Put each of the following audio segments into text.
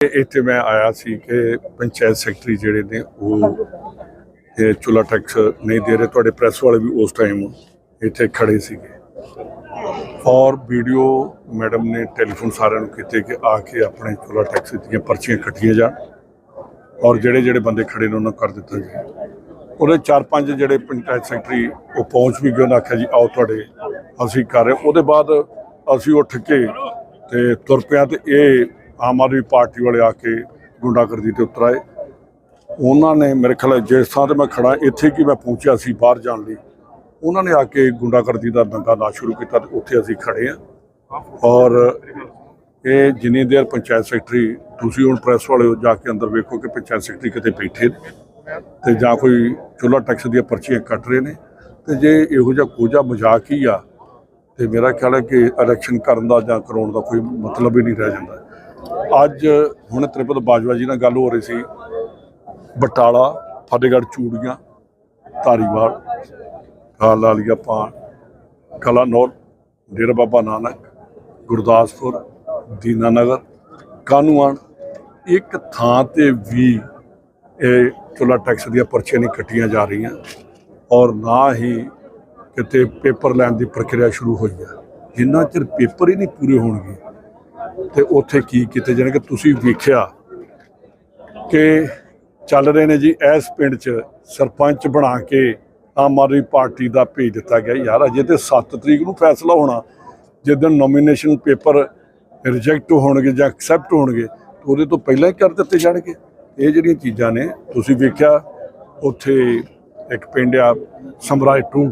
ਇੱਥੇ ਮੈਂ ਆਇਆ ਸੀ ਕਿ ਪੰਚਾਇਤ ਸੈਕਟਰੀ ਜਿਹੜੇ ਨੇ ਉਹ, ਇਹ ਚੁੱਲਾ ਟੈਕਸ ਨਹੀਂ ਦੇ ਰਹੇ। ਤੁਹਾਡੇ ਪ੍ਰੈਸ ਵਾਲੇ ਵੀ ਉਸ ਟਾਈਮ ਇੱਥੇ ਖੜੇ ਸੀਗੇ। ਔਰ ਵੀਡੀਓ ਮੈਡਮ ਨੇ ਟੈਲੀਫੋਨ ਸਾਰਿਆਂ ਨੂੰ ਕੀਤੇ ਕਿ ਆ ਕੇ ਆਪਣੇ ਚੁਲਾ ਟੈਕਸ ਦੀਆਂ ਪਰਚੀਆਂ ਕੱਟੀਆਂ ਜਾਣ ਔਰ ਜਿਹੜੇ ਜਿਹੜੇ ਬੰਦੇ ਖੜੇ ਨੇ ਉਹਨਾਂ ਨੂੰ ਕਰ ਦਿੱਤਾ ਜਾਏ। ਉਹਦੇ ਚਾਰ ਪੰਜ ਜਿਹੜੇ ਪੰਚਾਇਤ ਸੈਕਟਰੀ ਉਹ ਪਹੁੰਚ ਵੀ ਗਏ, ਉਹਨਾਂ ਆਖਿਆ ਜੀ, ਆਓ ਤੁਹਾਡੇ, ਅਸੀਂ ਕਰ ਰਹੇ ਉਹਦੇ ਬਾਅਦ ਅਸੀਂ ਉੱਠ ਕੇ ਤੇ ਤੁਰ ਪਿਆ ਤੇ ਇਹ ਆਮ ਆਦਮੀ ਪਾਰਟੀ ਵਾਲੇ ਆ ਕੇ ਗੁੰਡਾਗਰਦੀ ਤੇ ਉਤਰ ਆਏ ਉਹਨਾਂ ਨੇ ਮੇਰੇ ਖਿਆਲ ਜਿਸ ਥਾਂ ਤੇ ਮੈਂ ਖੜਾ ਇੱਥੇ ਕਿ ਮੈਂ ਪਹੁੰਚਿਆ ਸੀ ਬਾਹਰ ਜਾਣ ਲਈ, ਉਹਨਾਂ ਨੇ ਆ ਕੇ ਗੁੰਡਾਗਰਦੀ ਦਾ ਦੰਗਾ ਨਾ ਸ਼ੁਰੂ ਕੀਤਾ ਤੇ ਉੱਥੇ ਅਸੀਂ ਖੜੇ ਆ ਔਰ ਇਹ ਜਿੰਨੀ ਦੇਰ ਪੰਚਾਇਤ ਸੈਕਟਰੀ, ਤੁਸੀਂ ਹੁਣ ਪ੍ਰੈਸ ਵਾਲੇ ਹੋ, ਜਾ ਕੇ ਅੰਦਰ ਵੇਖੋ ਕਿ ਪੰਚਾਇਤ ਸੈਕਟਰੀ ਕਿਤੇ ਬੈਠੇ ਨੇ ਤੇ ਜਾਂ ਕੋਈ ਚੁੱਲਾ ਟੈਕਸ ਦੀਆਂ ਪਰਚੀਆਂ ਕੱਟ ਰਹੇ ਨੇ। ਤੇ ਜੇ ਇਹੋ ਜਿਹਾ ਕੋਝਾ ਮਜ਼ਾਕ ਹੀ ਆ, ਤੇ ਮੇਰਾ ਖਿਆਲ ਹੈ ਕਿ ਇਲੈਕਸ਼ਨ ਕਰਨ ਦਾ ਜਾਂ ਕਰਾਉਣ ਦਾ ਕੋਈ ਮਤਲਬ ਹੀ ਨਹੀਂ ਰਹਿ ਜਾਂਦਾ। ਅੱਜ ਹੁਣ ਤ੍ਰਿਪਤ ਬਾਜਵਾ ਜੀ ਨਾਲ ਗੱਲ ਹੋ ਰਹੀ ਸੀ। ਬਟਾਲਾ, ਫਤਿਹਗੜ੍ਹ, ਚੂੜੀਆਂ, ਧਾਰੀਵਾਲ ਖਾਲ ਪਾਣ ਕਲਾਨੌਰ ਡੇਰਾ ਬਾਬਾ ਨਾਨਕ, ਗੁਰਦਾਸਪੁਰ, ਦੀਨਾਨਗਰ ਕਾਨੂੰਵਾਨ ਇੱਕ ਥਾਂ ਤੇ ਵੀ ਇਹ ਚੁੱਲਾ ਟੈਕਸ ਦੀਆਂ ਪਰਚੀਆਂ ਨਹੀਂ ਕੱਟੀਆਂ ਜਾ ਰਹੀਆਂ ਔਰ ਨਾ ਹੀ ਕਿਤੇ ਪੇਪਰ ਲੈਣ ਦੀ ਪ੍ਰਕਿਰਿਆ ਸ਼ੁਰੂ ਹੋਈ ਹੈ। ਜਿੰਨਾ ਚਿਰ ਪੇਪਰ ਹੀ ਨਹੀਂ ਪੂਰੇ ਹੋਣਗੇ ਤੇ ਉੱਥੇ ਕੀ ਕੀਤੇ ਜਾਣਗੇ ਤੁਸੀਂ ਵੇਖਿਆ ਕਿ ਚੱਲ ਰਹੇ ਨੇ ਜੀ, ਇਸ ਪਿੰਡ 'ਚ ਸਰਪੰਚ ਬਣਾ ਕੇ ਆਮ ਆਦਮੀ ਪਾਰਟੀ ਦਾ ਭੇਜ ਦਿੱਤਾ ਗਿਆ। ਯਾਰ, ਅਜੇ ਤੇ 7 ਤਰੀਕ ਨੂੰ ਫੈਸਲਾ ਹੋਣਾ। ਜਿੱਦਣ ਨੋਮੀਨੇਸ਼ਨ ਪੇਪਰ ਰਿਜੈਕਟ ਹੋਣਗੇ ਜਾਂ ਐਕਸੈਪਟ ਹੋਣਗੇ ਉਹਦੇ ਤੋਂ ਪਹਿਲਾਂ ਹੀ ਕਰ ਦਿੱਤੇ ਜਾਣਗੇ। ਇਹ ਜਿਹੜੀਆਂ ਚੀਜ਼ਾਂ ਨੇ, ਤੁਸੀਂ ਵੇਖਿਆ, ਉੱਥੇ ਇੱਕ ਪਿੰਡ ਆ ਸਮਰਾਏ 2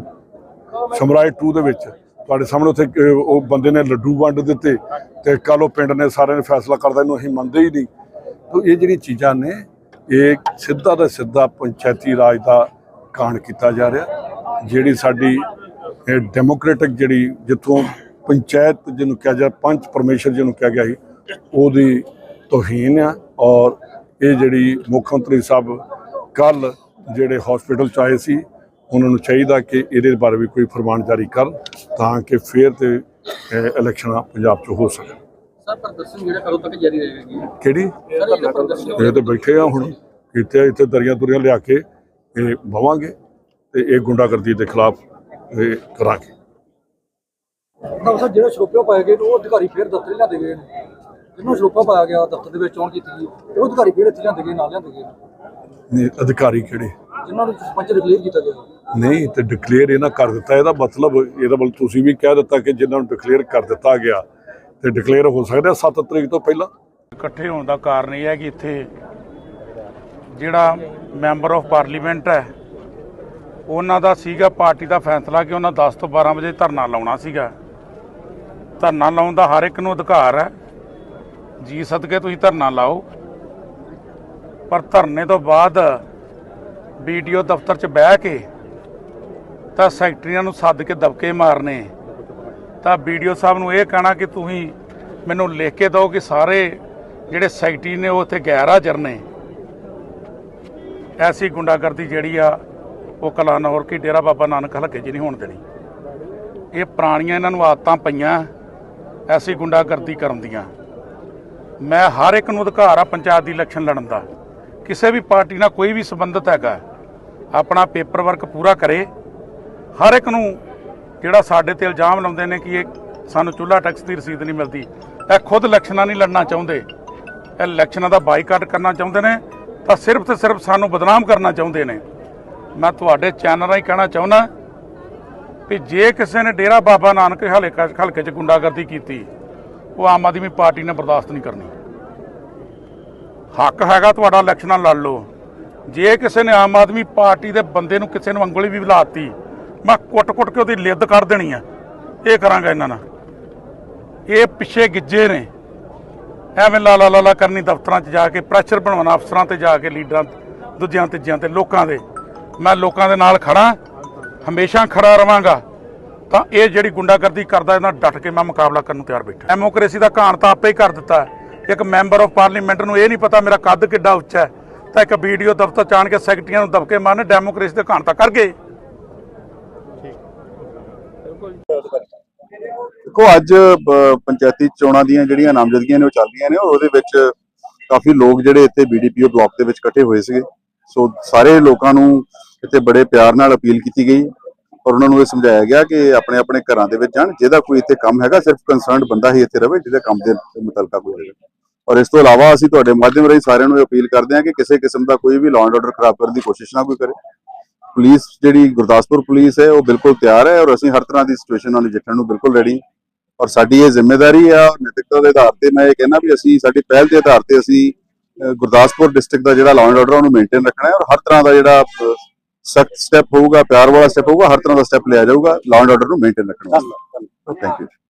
ਸਮਰਾਏ 2 ਦੇ ਵਿੱਚ ਤੁਹਾਡੇ ਸਾਹਮਣੇ ਉੱਥੇ ਉਹ ਬੰਦੇ ਨੇ ਲੱਡੂ ਵੰਡ ਦਿੱਤੇ ਤੇ ਕੱਲ ਉਹ ਪਿੰਡ ਨੇ ਸਾਰਿਆਂ ਨੇ ਫੈਸਲਾ ਕਰਦਾ ਇਹਨੂੰ ਅਸੀਂ ਮੰਨਦੇ ਹੀ ਨਹੀਂ। ਤੋ ਇਹ ਜਿਹੜੀ ਚੀਜ਼ਾਂ ਨੇ, ਇਹ ਸਿੱਧਾ ਦਾ ਸਿੱਧਾ ਪੰਚਾਇਤੀ ਰਾਜ ਦਾ ਕਾਣ ਕੀਤਾ ਜਾ ਰਿਹਾ, ਜਿਹੜੀ ਸਾਡੀ, ਇਹ ਡੈਮੋਕ੍ਰੈਟਿਕ ਜਿਹੜੀ ਜਿੱਥੋਂ ਪੰਚਾਇਤ ਜਿਹਨੂੰ ਕਿਹਾ ਜਾ, ਪੰਚ ਪਰਮੇਸ਼ਰ ਜਿਹਨੂੰ ਕਿਹਾ ਗਿਆ ਸੀ, ਉਹਦੀ ਤੋਹੀਨ ਆ ਔਰ ਇਹ ਜਿਹੜੀ ਮੁੱਖ ਮੰਤਰੀ ਸਾਹਿਬ ਕੱਲ ਜਿਹੜੇ ਹਸਪੀਟਲ ਚ ਆਏ ਸੀ ਉਹਨਾਂ ਨੂੰ ਚਾਹੀਦਾ ਕਿ ਇਹਦੇ ਬਾਰੇ ਵੀ ਕੋਈ ਫਰਮਾਨ ਜਾਰੀ ਕਰਨ ਤਾਂ ਕਿ ਫੇਰ ਤੇ ਇਲੈਕਸ਼ਨਾਂ ਪੰਜਾਬ 'ਚ ਹੋ ਸਕਣ ਸਰ ਪ੍ਰਦਰਸ਼ਨ ਜਿਹੜਾ ਕਦੋਂ ਤੱਕ ਜਾਰੀ ਰਹੇਗੀ? ਕਿਹੜੀ? ਸਰ ਇਹ ਤੇ ਬੈਠੇ ਆ ਹੁਣ। ਇੱਥੇ ਇੱਥੇ ਦਰੀਆਂ ਦੁਰੀਆਂ ਲਿਆ ਕੇ ਇਹ ਬਵਾਂਗੇ ਤੇ ਇਹ ਗੁੰਡਾਗਰਦੀ ਦੇ ਖਿਲਾਫ ਇਹ ਕਰਾਂਗੇ। ਡਾਕਟਰ ਸਾਹਿਬ ਜਿਹੜੇ ਸ਼ਰੋਪੇ ਪਾਏ ਗਏ ਨੇ ਉਹ ਅਧਿਕਾਰੀ ਫੇਰ ਦਫ਼ਤਰ ਹੀ ਲਿਆਂਦੇ ਗਏ ਨੇ। ਜਿਹਨੂੰ ਸ਼ਰੋਪਾ ਪਾਇਆ ਗਿਆ ਦਫ਼ਤਰ ਦੇ ਵਿੱਚ ਚੋਣ ਕੀਤੀ ਗਈ ਉਹ ਅਧਿਕਾਰੀ ਫੇਰ ਇੱਥੇ ਲਿਆਂਦੇ ਗਏ ਨਾਲ ਲਿਆਂਦੇ ਗਏ ਨੇ। ਨੇ ਅਧਿਕਾਰੀ ਕਿਹੜੇ? ਜਿਨ੍ਹਾਂ ਨੂੰ ਸਰਪੰਚ ਡਿਕਲੇਅਰ ਕੀਤਾ ਗਿਆ। ਨਹੀਂ ਤੇ ਡਿਕਲੇਅਰ ਇਹਨਾਂ ਕਰ ਦਿੱਤਾ। ਇਹਦਾ ਮਤਲਬ ਇਹਦਾ ਮਤਲਬ ਤੁਸੀਂ ਵੀ ਕਹਿ ਦਿੱਤਾ ਕਿ ਜਿਨ੍ਹਾਂ ਨੂੰ ਡਿਕਲੇਅਰ ਕਰ ਦਿੱਤਾ ਗਿਆ ਤੇ ਡਿਕਲੇਅਰ ਹੋ ਸਕਦਾ 7 ਤਰੀਕ ਤੋਂ ਪਹਿਲਾਂ। ਇਕੱਠੇ ਹੋਣ ਦਾ ਕਾਰਨ ਇਹ ਹੈ ਕਿ ਇੱਥੇ ਜਿਹੜਾ ਮੈਂਬਰ ਆਫ ਪਾਰਲੀਮੈਂਟ ਹੈ ਉਹਨਾਂ ਦਾ ਸੀਗਾ ਪਾਰਟੀ ਦਾ ਫੈਸਲਾ ਕਿ ਉਹਨਾਂ 10 ਤੋਂ 12 ਵਜੇ ਧਰਨਾ ਲਾਉਣਾ ਸੀਗਾ। ਧਰਨਾ ਲਾਉਣ ਦਾ ਹਰ ਇੱਕ ਨੂੰ ਅਧਿਕਾਰ ਹੈ। ਜੀ ਸਦਕੇ ਤੁਸੀਂ ਧਰਨਾ ਲਾਓ। ਪਰ ਧਰਨੇ ਤੋਂ ਬਾਅਦ ਵੀਡੀਓ ਦਫ਼ਤਰ 'ਚ ਬਹਿ ਕੇ ਤਾਂ ਸੈਕਟਰੀਆਂ ਨੂੰ ਸੱਦ ਕੇ ਦਬਕੇ ਮਾਰਨੇ। ਤਾਂ ਵੀਡੀਓ ਸਾਹਿਬ ਨੂੰ ਇਹ ਕਹਿਣਾ ਕਿ ਤੁਸੀਂ ਮੈਨੂੰ ਲਿਖ ਕੇ ਦਿਓ ਕਿ ਸਾਰੇ ਜਿਹੜੇ ਸੈਕਟਰੀ ਨੇ ਉਹ ਇੱਥੇ ਗੈਰ ਹਾਜ਼ਰ ਨੇ। ਐਸੀ ਗੁੰਡਾਗਰਦੀ ਜਿਹੜੀ ਆ, ਉਹ ਕਲਾਨੌਰ ਕੀ ਡੇਰਾ ਬਾਬਾ ਨਾਨਕ ਹਲਕੇ 'ਚ ਨਹੀਂ ਹੋਣ ਦੇਣੀ। ਇਹ ਪੁਰਾਣੀਆਂ ਇਹਨਾਂ ਨੂੰ ਆਦਤਾਂ ਪਈਆਂ, ਐਸੀ ਗੁੰਡਾਗਰਦੀ ਕਰਨ ਦੀਆਂ। ਮੈਂ ਹਰ ਇੱਕ ਨੂੰ ਅਧਿਕਾਰ ਆ ਪੰਚਾਇਤ ਦੀ ਇਲੈਕਸ਼ਨ ਲੜਨ ਦਾ। ਕਿਸੇ ਵੀ ਪਾਰਟੀ ਨਾਲ ਕੋਈ ਵੀ ਸੰਬੰਧਤ ਹੈਗਾ, ਆਪਣਾ ਪੇਪਰ ਵਰਕ ਪੂਰਾ ਕਰੇ। ਹਰ ਇੱਕ ਨੂੰ ਜਿਹੜਾ ਸਾਡੇ ਤੇ ਇਲਜ਼ਾਮ ਲਾਉਂਦੇ ਨੇ ਕਿ ਇਹ ਸਾਨੂੰ ਚੁੱਲ੍ਹਾ ਟੈਕਸ ਦੀ ਰਸੀਦ ਨਹੀਂ ਮਿਲਦੀ, ਇਹ ਖੁਦ ਇਲੈਕਸ਼ਨਾਂ ਨਹੀਂ ਲੜਨਾ ਚਾਹੁੰਦੇ। ਇਹ ਇਲੈਕਸ਼ਨਾਂ ਦਾ ਬਾਈਕਾਟ ਕਰਨਾ ਚਾਹੁੰਦੇ ਨੇ, ਤਾਂ ਸਿਰਫ ਤੇ ਸਿਰਫ ਸਾਨੂੰ ਬਦਨਾਮ ਕਰਨਾ ਚਾਹੁੰਦੇ ਨੇ। ਮੈਂ ਤੁਹਾਡੇ ਚੈਨਲ ਰਾਹੀਂ ਕਹਿਣਾ ਚਾਹੁੰਦਾ ਵੀ ਜੇ ਕਿਸੇ ਨੇ ਡੇਰਾ ਬਾਬਾ ਨਾਨਕ ਹਲਕੇ ਹਲਕੇ 'ਚ ਗੁੰਡਾਗਰਦੀ ਕੀਤੀ, ਉਹ ਆਮ ਆਦਮੀ ਪਾਰਟੀ ਨੇ ਬਰਦਾਸ਼ਤ ਨਹੀਂ ਕਰਨੀ। ਹੱਕ ਹੈਗਾ ਤੁਹਾਡਾ ਇਲੈਕਸ਼ਨਾਂ ਲੜ ਲਓ। ਜੇ ਕਿਸੇ ਨੇ ਆਮ ਆਦਮੀ ਪਾਰਟੀ ਦੇ ਬੰਦੇ ਨੂੰ ਕਿਸੇ ਨੂੰ ਉਂਗਲੀ ਵੀ ਲਾਤੀ, ਮੈਂ ਕੁੱਟ-ਕੁੱਟ ਕੇ ਉਹਦੀ ਲਿੱਦ ਕਰ ਦੇਣੀ ਆ। ਇਹ ਕਰਾਂਗਾ ਇਹਨਾਂ ਨਾਲ। ਇਹ ਪਿੱਛੇ ਗਿੱਜੇ ਨੇ। ਐਵੇਂ ਲਾ ਲਾ ਲਾ ਲਾ ਕਰਨੀ ਦਫ਼ਤਰਾਂ 'ਚ ਜਾ ਕੇ ਪ੍ਰੈਸ਼ਰ ਬਣਾਉਣਾ ਅਫਸਰਾਂ ਤੇ ਜਾ ਕੇ, ਲੀਡਰਾਂ ਦੂਜਿਆਂ ਤੀਜਿਆਂ ਤੇ, ਲੋਕਾਂ ਦੇ। ਮੈਂ ਲੋਕਾਂ ਦੇ ਨਾਲ ਖੜਾ ਹਮੇਸ਼ਾ ਖੜਾ ਰਵਾਂਗਾ। ਤਾਂ ਇਹ ਜਿਹੜੀ ਗੁੰਡਾਗਰਦੀ ਕਰਦਾ ਇਹਨਾਂ ਡਟ ਕੇ ਮੈਂ ਮੁਕਾਬਲਾ ਕਰਨ ਨੂੰ ਤਿਆਰ ਬੈਠਾ। ਡੈਮੋਕ੍ਰੇਸੀ ਦਾ ਘਾਣ ਤਾਂ ਆਪੇ ਹੀ ਕਰ ਦਿੱਤਾ। ਇੱਕ ਮੈਂਬਰ ਆਫ ਪਾਰਲੀਮੈਂਟ ਨੂੰ ਇਹ ਨਹੀਂ ਪਤਾ ਮੇਰਾ ਕੱਦ ਕਿੱਡਾ ਉੱਚਾ ਹੈ। ਤਾਂ ਇੱਕ ਵੀਡੀਓ ਦਫ਼ਤਰ ਚਾਣ ਕੇ ਸੈਕਟਰੀਆਂ ਨੂੰ ਦਬਕੇ ਮਾਰਨ, ਡੈਮੋਕ੍ਰੇਸੀ ਦੇ ਘਾਣ ਤਾਂ ਕਰ ਗਏ। ਦੇਖੋ, ਅੱਜ ਪੰਚਾਇਤੀ ਚੋਣਾਂ ਦੀਆਂ ਜਿਹੜੀਆਂ ਨਾਮਜ਼ਦਗੀਆਂ ਨੇ ਉਹ ਚੱਲ ਰਹੀਆਂ ਨੇ, ਉਹਦੇ ਵਿੱਚ ਕਾਫੀ ਲੋਕ ਜਿਹੜੇ ਇੱਥੇ ਬੀਡੀਪੀਓ ਬਲਾਕ ਦੇ ਵਿੱਚ ਇਕੱਠੇ ਹੋਏ ਸੀਗੇ। ਸੋ ਸਾਰੇ ਲੋਕਾਂ ਨੂੰ ਇੱਥੇ ਬੜੇ ਪਿਆਰ ਨਾਲ ਅਪੀਲ ਕੀਤੀ ਗਈ ਔਰ ਉਹਨਾਂ ਨੂੰ ਇਹ ਸਮਝਾਇਆ ਗਿਆ ਕਿ ਆਪਣੇ ਆਪਣੇ ਘਰਾਂ ਦੇ ਵਿੱਚ ਜਾਣ, ਜਿਹਦਾ ਕੋਈ ਇੱਥੇ ਕੰਮ ਹੈਗਾ, ਸਿਰਫ ਕੰਸਰਨਡ ਬੰਦਾ ਹੀ ਇੱਥੇ ਰਵੇ, ਜਿਹਦੇ ਕੰਮ ਦੇ ਮੁਤਲਕਾ ਕੋਈ ਹੋਵੇ ਔਰ ਇਸ ਤੋਂ ਇਲਾਵਾ ਅਸੀਂ ਤੁਹਾਡੇ ਮਾਧਿਅਮ ਰਾਹੀਂ ਸਾਰਿਆਂ ਨੂੰ ਇਹ ਅਪੀਲ ਕਰਦੇ ਹਾਂ ਕਿ ਕਿਸੇ ਕਿਸਮ ਦਾ ਕੋਈ ਵੀ ਲਾਅ ਐਂਡ ਆਰਡਰ ਖਰਾਬ ਕਰਨ ਦੀ ਕੋਸ਼ਿਸ਼ ਨਾ ਕੋਈ ਕਰੇ। ਪੁਲਿਸ ਜਿਹੜੀ ਗੁਰਦਾਸਪੁਰ ਪੁਲਿਸ ਹੈ ਉਹ ਬਿਲਕੁਲ ਤਿਆਰ ਹੈ ਔਰ ਅਸੀਂ ਹਰ ਤਰ੍ਹਾਂ ਦੀ ਸਿਚੁਏਸ਼ਨ ਨਾਲ ਨਜਿੱਠਣ ਨੂੰ ਬਿਲਕੁਲ ਰੈਡੀ ਔਰ ਸਾਡੀ ਇਹ ਜ਼ਿੰਮੇਵਾਰੀ ਆ ਨੈਤਿਕਤਾ ਦੇ ਆਧਾਰ ਤੇ ਮੈਂ ਇਹ ਕਹਿੰਦਾ ਵੀ ਅਸੀਂ ਸਾਡੀ ਪਹਿਲ ਦੇ ਆਧਾਰ ਤੇ ਅਸੀਂ ਗੁਰਦਾਸਪੁਰ ਡਿਸਟ੍ਰਿਕਟ ਦਾ ਜਿਹੜਾ ਲਾਅ ਐਂਡ ਆਰਡਰ ਉਹਨੂੰ ਮੇਨਟੇਨ ਰੱਖਣਾ ਹੈ ਔਰ ਹਰ ਤਰ੍ਹਾਂ ਦਾ ਜਿਹੜਾ ਸਖਤ ਸਟੈਪ ਹੋਊਗਾ ਪਿਆਰ ਵਾਲਾ ਸਟੈਪ ਹੋਊਗਾ ਹਰ ਤਰ੍ਹਾਂ ਦਾ ਸਟੈਪ ਲਿਆ ਜਾਊਗਾ ਲਾਅ ਐਂਡ ਆਰਡਰ ਨੂੰ ਮੇਨਟੇਨ ਰੱਖਣ ਥੈਂਕ ਯੂ